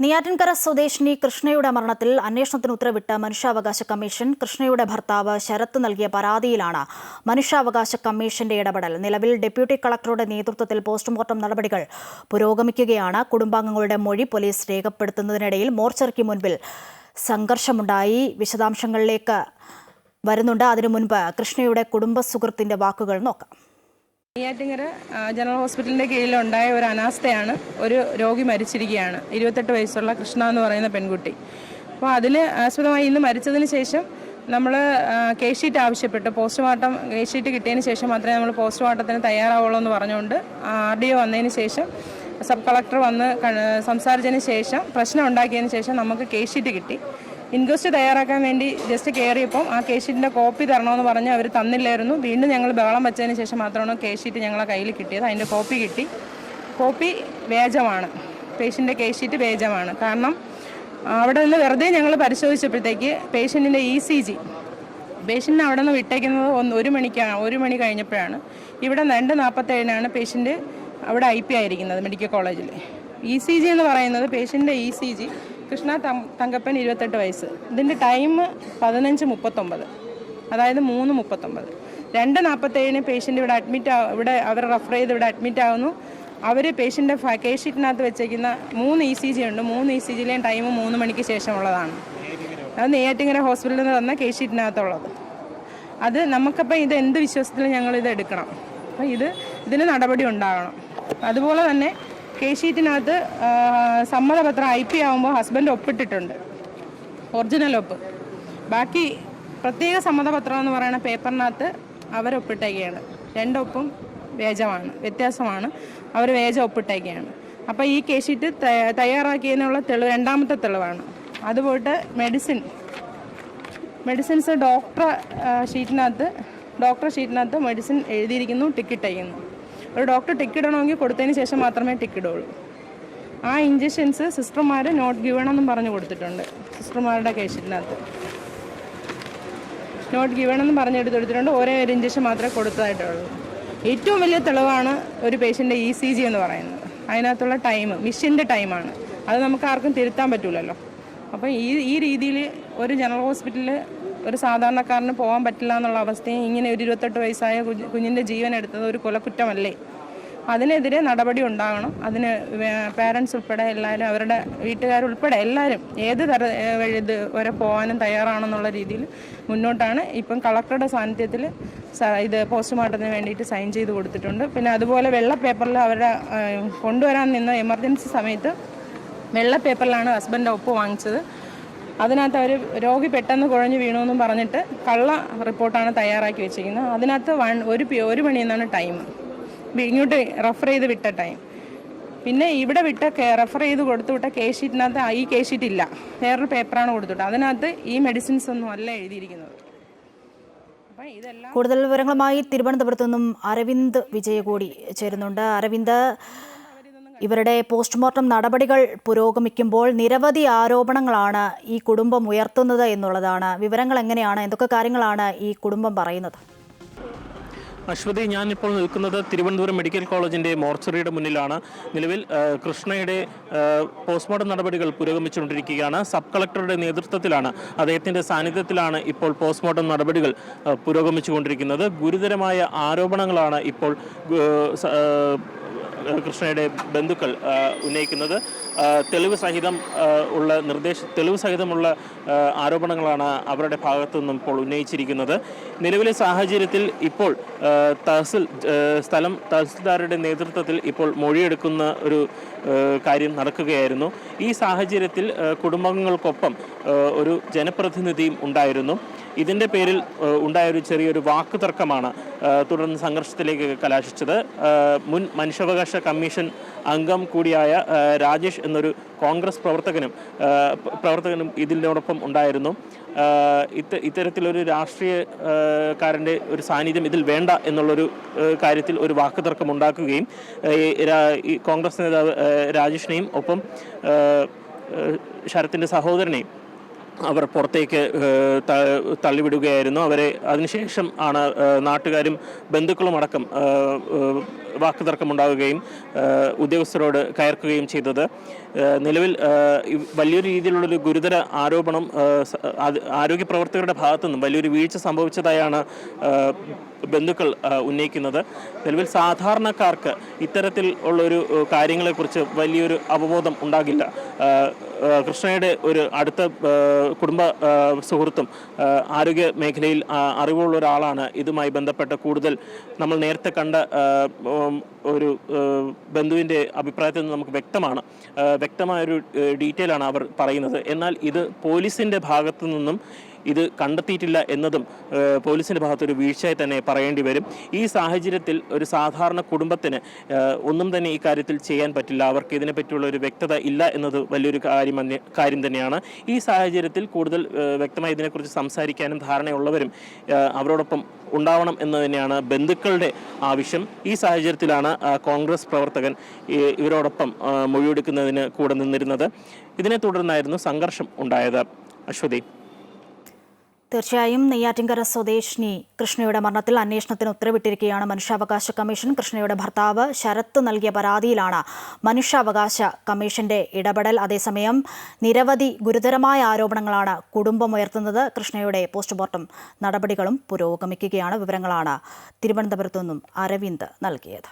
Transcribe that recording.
നെയ്യാറ്റിൻകര സ്വദേശിനി കൃഷ്ണയുടെ മരണത്തിൽ അന്വേഷണത്തിന് ഉത്തരവിട്ട മനുഷ്യാവകാശ കമ്മീഷൻ കൃഷ്ണയുടെ ഭർത്താവ് ശരത്ത് നൽകിയ പരാതിയിലാണ് മനുഷ്യാവകാശ കമ്മീഷന്റെ ഇടപെടൽ. നിലവിൽ ഡെപ്യൂട്ടി കളക്ടറുടെ നേതൃത്വത്തിൽ പോസ്റ്റ്മോർട്ടം നടപടികൾ പുരോഗമിക്കുകയാണ്. കുടുംബാംഗങ്ങളുടെ മൊഴി പോലീസ് രേഖപ്പെടുത്തുന്നതിനിടയിൽ മോർച്ചറിക്ക് മുൻപിൽ സംഘർഷമുണ്ടായി. വിശദാംശങ്ങളിലേക്ക് വരുന്നുണ്ട്. അതിനു മുൻപ് കൃഷ്ണയുടെ കുടുംബ സുഹൃത്തിന്റെ വാക്കുകൾ നോക്കാം. നെയ്യാറ്റിങ്ങര ജനറൽ ഹോസ്പിറ്റലിന്റെ കീഴിലുണ്ടായ ഒരു അനാസ്ഥയാണ്. ഒരു രോഗി മരിച്ചിരിക്കുകയാണ്. ഇരുപത്തെട്ട് വയസ്സുള്ള കൃഷ്ണ എന്ന് പറയുന്ന പെൺകുട്ടി. അപ്പോൾ അതിൽ ആസ്പദമായി ഇന്ന് മരിച്ചതിന് ശേഷം നമ്മൾ കേസ് ഷീറ്റ് ആവശ്യപ്പെട്ടു. പോസ്റ്റ്മോർട്ടം കേസ് ഷീറ്റ് കിട്ടിയതിന് ശേഷം മാത്രമേ നമ്മൾ പോസ്റ്റ്മോർട്ടത്തിന് തയ്യാറാവുള്ളൂ എന്ന് പറഞ്ഞുകൊണ്ട് ആർ ഡി ഒ വന്നതിന് ശേഷം സബ് കളക്ടർ വന്ന് സംസാരിച്ചതിന് ശേഷം പ്രശ്നം ഉണ്ടാക്കിയതിന് ശേഷം നമുക്ക് കേസ് ഷീറ്റ് കിട്ടി. ഇൻക്വസ്റ്റ് തയ്യാറാക്കാൻ വേണ്ടി ജസ്റ്റ് കയറിയപ്പോൾ ആ കേഷീറ്റിന്റെ ഷീറ്റിന്റെ കോപ്പി തരണമെന്ന് പറഞ്ഞ് അവർ തന്നില്ലായിരുന്നു. വീണ്ടും ഞങ്ങൾ ബഹളം വെച്ചതിന് ശേഷം മാത്രമാണ് കേഷീറ്റ് ഷീറ്റ് ഞങ്ങളെ കയ്യിൽ കിട്ടിയത്. അതിന്റെ കോപ്പി കിട്ടി. കോപ്പി വേജമാണ്. പേഷ്യന്റെ കേഷീറ്റ് വേജമാണ്. കാരണം അവിടെ നിന്ന് വെറുതെ ഞങ്ങൾ പരിശോധിച്ചപ്പോഴത്തേക്ക് പേഷ്യന്റിന്റെ ഇ സി ജി പേഷ്യന്റിനെ അവിടെ നിന്ന് വിട്ടേക്കുന്നത് ഒന്ന് ഒരു മണിക്കാണ് ഒരു മണി കഴിഞ്ഞപ്പോഴാണ്. ഇവിടെ രണ്ട് നാൽപ്പത്തേഴിനാണ് പേഷ്യന്റ് അവിടെ ഐ പി ആയിരിക്കുന്നത് മെഡിക്കൽ കോളേജിൽ ഇ സി ജി എന്ന് പറയുന്നത് പേഷ്യന്റെ E C G Krishna Thankappan ഇരുപത്തെട്ട് വയസ്സ്. ഇതിന്റെ ടൈം പതിനഞ്ച് മുപ്പത്തൊമ്പത്. അതായത് മൂന്ന് മുപ്പത്തൊമ്പത്. രണ്ട് നാൽപ്പത്തേഴിന് പേഷ്യന്റ് ഇവിടെ അഡ്മിറ്റ് ആ ഇവിടെ അവർ റെഫർ ചെയ്ത് ഇവിടെ അഡ്മിറ്റ് ആവുന്നു. അവർ പേഷ്യന്റെ കേസ് ഷീറ്റിനകത്ത് വെച്ചേക്കുന്ന മൂന്ന് ഇ സി ജി ഉണ്ട്. മൂന്ന് ഇ സി ജിയിലെയും ടൈം മൂന്ന് മണിക്ക് ശേഷമുള്ളതാണ്. അത് നെയ്യാറ്റിങ്ങര ഹോസ്പിറ്റലിൽ നിന്ന് തന്ന കേസ് ഷീറ്റിനകത്തുള്ളത് അത് നമുക്കപ്പോൾ ഇത് എന്ത് വിശ്വാസത്തിൽ ഞങ്ങൾ ഇത് എടുക്കണം? അപ്പോൾ ഇത് ഇതിന് നടപടി ഉണ്ടാകണം. അതുപോലെ തന്നെ കേസ് ഷീറ്റിനകത്ത് സമ്മതപത്രം ഐ പി ആകുമ്പോൾ ഹസ്ബൻഡ് ഒപ്പിട്ടിട്ടുണ്ട്. ഒറിജിനൽ ഒപ്പ്. ബാക്കി പ്രത്യേക സമ്മതപത്രം എന്ന് പറയുന്ന പേപ്പറിനകത്ത് അവരൊപ്പിട്ടേക്കുകയാണ് രണ്ടൊപ്പും വേജമാണ് വ്യത്യാസമാണ്. അവർ വേജം ഒപ്പിട്ടേക്കുകയാണ് അപ്പോൾ ഈ കെ ഷീറ്റ് തയ്യാറാക്കിയതിനുള്ള തെളിവ് രണ്ടാമത്തെ തെളിവാണ്. അതുപോയിട്ട് മെഡിസിൻ മെഡിസിൻസ് ഡോക്ടർ ഷീറ്റിനകത്ത് ഡോക്ടർ ഷീറ്റിനകത്ത് മെഡിസിൻ എഴുതിയിരിക്കുന്നു ടിക്കറ്റ് അയക്കുന്നു. ഒരു ഡോക്ടർ ടിക്ക് ഇടണമെങ്കിൽ കൊടുത്തതിന് ശേഷം മാത്രമേ ടിക്ക് ഇടുള്ളൂ ആ ഇഞ്ചക്ഷൻസ് സിസ്റ്റർമാർ നോട്ട് ഗിവൺ എന്നും പറഞ്ഞു കൊടുത്തിട്ടുണ്ട്. സിസ്റ്റർമാരുടെ കേസിനകത്ത്. നോട്ട് ഗിവൺ എന്ന് പറഞ്ഞെടുത്ത് കൊടുത്തിട്ടുണ്ട് ഒരേ ഒരു ഇഞ്ചക്ഷൻ മാത്രമേ കൊടുത്തതായിട്ടുള്ളൂ. ഏറ്റവും വലിയ തെളിവാണ് ഒരു പേഷ്യന്റെ ഇ സി ജി എന്ന് പറയുന്നത്. അതിനകത്തുള്ള ടൈം മിഷ്യന്റെ ടൈമാണ് അത് നമുക്ക് ആർക്കും തിരുത്താൻ പറ്റില്ലല്ലോ അപ്പോൾ ഈ ഈ രീതിയിൽ ഒരു ജനറൽ ഹോസ്പിറ്റലിൽ ഒരു സാധാരണക്കാരന് പോകാൻ പറ്റില്ല എന്നുള്ള അവസ്ഥയും ഇങ്ങനെ ഒരു ഇരുപത്തെട്ട് വയസ്സായ കുഞ്ഞ് കുഞ്ഞിന്റെ ജീവൻ എടുത്തത് ഒരു കൊലക്കുറ്റമല്ലേ? അതിനെതിരെ നടപടി ഉണ്ടാകണം. അതിന് പേരൻസ് ഉൾപ്പെടെ എല്ലാവരും അവരുടെ വീട്ടുകാരുൾപ്പെടെ എല്ലാവരും ഏത് തര ഇത് വരെ പോകാനും തയ്യാറാണെന്നുള്ള രീതിയിൽ മുന്നോട്ടാണ് ഇപ്പം കളക്ടറുടെ സാന്നിധ്യത്തിൽ ഇത് പോസ്റ്റ്മോർട്ടത്തിന് വേണ്ടിയിട്ട് സൈൻ ചെയ്ത് കൊടുത്തിട്ടുണ്ട്. പിന്നെ അതുപോലെ വെള്ള പേപ്പറിൽ അവരുടെ കൊണ്ടുവരാൻ നിന്ന എമർജൻസി സമയത്ത് വെള്ള പേപ്പറിലാണ് ഹസ്ബൻഡ് ഒപ്പ് വാങ്ങിച്ചത്. അതിനകത്ത് അവർ രോഗി പെട്ടെന്ന് കുഴഞ്ഞു വീണു എന്നും പറഞ്ഞിട്ട് കള്ള റിപ്പോർട്ടാണ് തയ്യാറാക്കി വെച്ചിരിക്കുന്നത്. അതിനകത്ത് വൺ ഒരു ഒരു മണി എന്നാണ് ടൈം ഇങ്ങോട്ട് റെഫർ ചെയ്ത് വിട്ട ടൈം. പിന്നെ ഇവിടെ വിട്ട റെഫർ ചെയ്ത് കൊടുത്തു വിട്ട കേസ് ഷീറ്റിനകത്ത് ഈ കേസ് ഷീറ്റ് ഇല്ല. വേറൊരു പേപ്പറാണ് കൊടുത്തുവിട്ടത്. അതിനകത്ത് ഈ മെഡിസിൻസ് ഒന്നും അല്ല എഴുതിയിരിക്കുന്നത്. കൂടുതൽ വിവരങ്ങളുമായി തിരുവനന്തപുരത്തു നിന്നും അരവിന്ദ് വിജയ കൂടി ചേരുന്നുണ്ട്. അരവിന്ദ് ഇവരുടെ പോസ്റ്റ്മോർട്ടം നടപടികൾ പുരോഗമിക്കുമ്പോൾ നിരവധി ആരോപണങ്ങളാണ് ഈ കുടുംബം ഉയർത്തുന്നത് എന്നുള്ളതാണ്. വിവരങ്ങൾ എങ്ങനെയാണ്? എന്തൊക്കെ കാര്യങ്ങളാണ് ഈ കുടുംബം പറയുന്നത്? അശ്വതി ഞാനിപ്പോൾ നിൽക്കുന്നത് തിരുവനന്തപുരം മെഡിക്കൽ കോളേജിന്റെ മോർച്ചറിയുടെ മുന്നിലാണ്. നിലവിൽ കൃഷ്ണയുടെ പോസ്റ്റ്മോർട്ടം നടപടികൾ പുരോഗമിച്ചുകൊണ്ടിരിക്കുകയാണ്. സബ് കളക്ടറുടെ നേതൃത്വത്തിലാണ് അദ്ദേഹത്തിന്റെ സാന്നിധ്യത്തിലാണ് ഇപ്പോൾ പോസ്റ്റ്മോർട്ടം നടപടികൾ പുരോഗമിച്ചു പുരോഗമിച്ചുകൊണ്ടിരിക്കുന്നത്. ഗുരുതരമായ ആരോപണങ്ങളാണ് ഇപ്പോൾ കൃഷ്ണയുടെ ബന്ധുക്കൾ ഉന്നയിക്കുന്നത്. തെളിവ് സഹിതം ഉള്ള നിർദ്ദേശ തെളിവ് സഹിതമുള്ള ആരോപണങ്ങളാണ് അവരുടെ ഭാഗത്തു നിന്നും ഇപ്പോൾ ഉന്നയിച്ചിരിക്കുന്നത്. നിലവിലെ സാഹചര്യത്തിൽ ഇപ്പോൾ തഹസിൽ സ്ഥലം തഹസിൽദാരുടെ നേതൃത്വത്തിൽ ഇപ്പോൾ മൊഴിയെടുക്കുന്ന ഒരു കാര്യം നടക്കുകയായിരുന്നു. ഈ സാഹചര്യത്തിൽ കുടുംബങ്ങൾക്കൊപ്പം ഒരു ജനപ്രതിനിധിയും ഉണ്ടായിരുന്നു. ഇതിന്റെ പേരിൽ ഉണ്ടായൊരു ചെറിയൊരു വാക്ക് തർക്കമാണ് തുടർന്ന് സംഘർഷത്തിലേക്ക് കലാശിച്ചത്. മുൻ മനുഷ്യാവകാശ കമ്മീഷൻ അംഗം കൂടിയായ രാജേഷ് എന്നൊരു കോൺഗ്രസ് പ്രവർത്തകനും പ്രവർത്തകനും ഇതിനോടൊപ്പം ഉണ്ടായിരുന്നു. ഇത്ത ഇത്തരത്തിലൊരു രാഷ്ട്രീയക്കാരന്റെ ഒരു സാന്നിധ്യം ഇതിൽ വേണ്ട എന്നുള്ളൊരു കാര്യത്തിൽ ഒരു വാക്ക് തർക്കം ഉണ്ടാക്കുകയും കോൺഗ്രസ് നേതാവ് രാജേഷിനെയും ഒപ്പം ശരത്തിന്റെ സഹോദരനെയും അവർ പുറത്തേക്ക് തള്ളിവിടുകയായിരുന്നു. അവരെ അതിനുശേഷം ആണ് നാട്ടുകാരും ബന്ധുക്കളും അടക്കം ഏഹ്, ഏഹ്, വാക്കുതർക്കമുണ്ടാവുകയും ഉദ്യോഗസ്ഥരോട് കയർക്കുകയും ചെയ്തത്. നിലവിൽ വലിയൊരു രീതിയിലുള്ളൊരു ഗുരുതര ആരോപണം ആരോഗ്യ പ്രവർത്തകരുടെ ഭാഗത്തു നിന്നും വലിയൊരു വീഴ്ച സംഭവിച്ചതായാണ് ബന്ധുക്കൾ ഉന്നയിക്കുന്നത്. നിലവിൽ സാധാരണക്കാർക്ക് ഇത്തരത്തിൽ ഉള്ളൊരു കാര്യങ്ങളെക്കുറിച്ച് വലിയൊരു അവബോധം ഉണ്ടാകില്ല. കൃഷ്ണയുടെ ഒരു അടുത്ത കുടുംബ സുഹൃത്തും ആരോഗ്യ മേഖലയിൽ അറിവുള്ള ഒരാളാണ്. ഇതുമായി ബന്ധപ്പെട്ട കൂടുതൽ നമ്മൾ നേരത്തെ കണ്ട ഒരു ബന്ധുവിന്റെ അഭിപ്രായത്തിൽ നിന്ന് നമുക്ക് വ്യക്തമാണ്. വ്യക്തമായൊരു ആണ് അവർ പറയുന്നത്. എന്നാൽ ഇത് പോലീസിന്റെ ഭാഗത്തു നിന്നും ഇത് കണ്ടെത്തിയിട്ടില്ല എന്നതും പോലീസിന്റെ ഭാഗത്തൊരു വീഴ്ചയായി തന്നെ പറയേണ്ടി വരും. ഈ സാഹചര്യത്തിൽ ഒരു സാധാരണ കുടുംബത്തിന് ഒന്നും തന്നെ ഈ കാര്യത്തിൽ ചെയ്യാൻ പറ്റില്ല. അവർക്ക് ഇതിനെപ്പറ്റിയുള്ള ഒരു വ്യക്തത ഇല്ല എന്നത് വലിയൊരു കാര്യം കാര്യം തന്നെയാണ്. ഈ സാഹചര്യത്തിൽ കൂടുതൽ വ്യക്തമായി ഇതിനെക്കുറിച്ച് സംസാരിക്കാനും ധാരണയുള്ളവരും അവരോടൊപ്പം ഉണ്ടാവണം എന്ന് തന്നെയാണ് ബന്ധുക്കളുടെ ആവശ്യം. ഈ സാഹചര്യത്തിലാണ് കോൺഗ്രസ് പ്രവർത്തകൻ ഇവരോടൊപ്പം മൊഴിയെടുക്കുന്നതിന് കൂടെ നിന്നിരുന്നത്. ഇതിനെ തുടർന്നായിരുന്നു സംഘർഷം ഉണ്ടായത്. അശ്വതി. തീർച്ചയായും നെയ്യാറ്റിൻകര സ്വദേശിനി കൃഷ്ണയുടെ മരണത്തിൽ അന്വേഷണത്തിന് ഉത്തരവിട്ടിരിക്കുകയാണ് മനുഷ്യാവകാശ കമ്മീഷൻ. കൃഷ്ണയുടെ ഭർത്താവ് ശരത്ത് നൽകിയ പരാതിയിലാണ് മനുഷ്യാവകാശ കമ്മീഷന്റെ ഇടപെടൽ. അതേസമയം നിരവധി ഗുരുതരമായ ആരോപണങ്ങളാണ് കുടുംബം ഉയർത്തുന്നത്. കൃഷ്ണയുടെ പോസ്റ്റ്മോർട്ടം നടപടികളും പുരോഗമിക്കുകയാണ്. വിവരങ്ങളാണ് തിരുവനന്തപുരത്തു നിന്നും അരവിന്ദ് നൽകിയത്.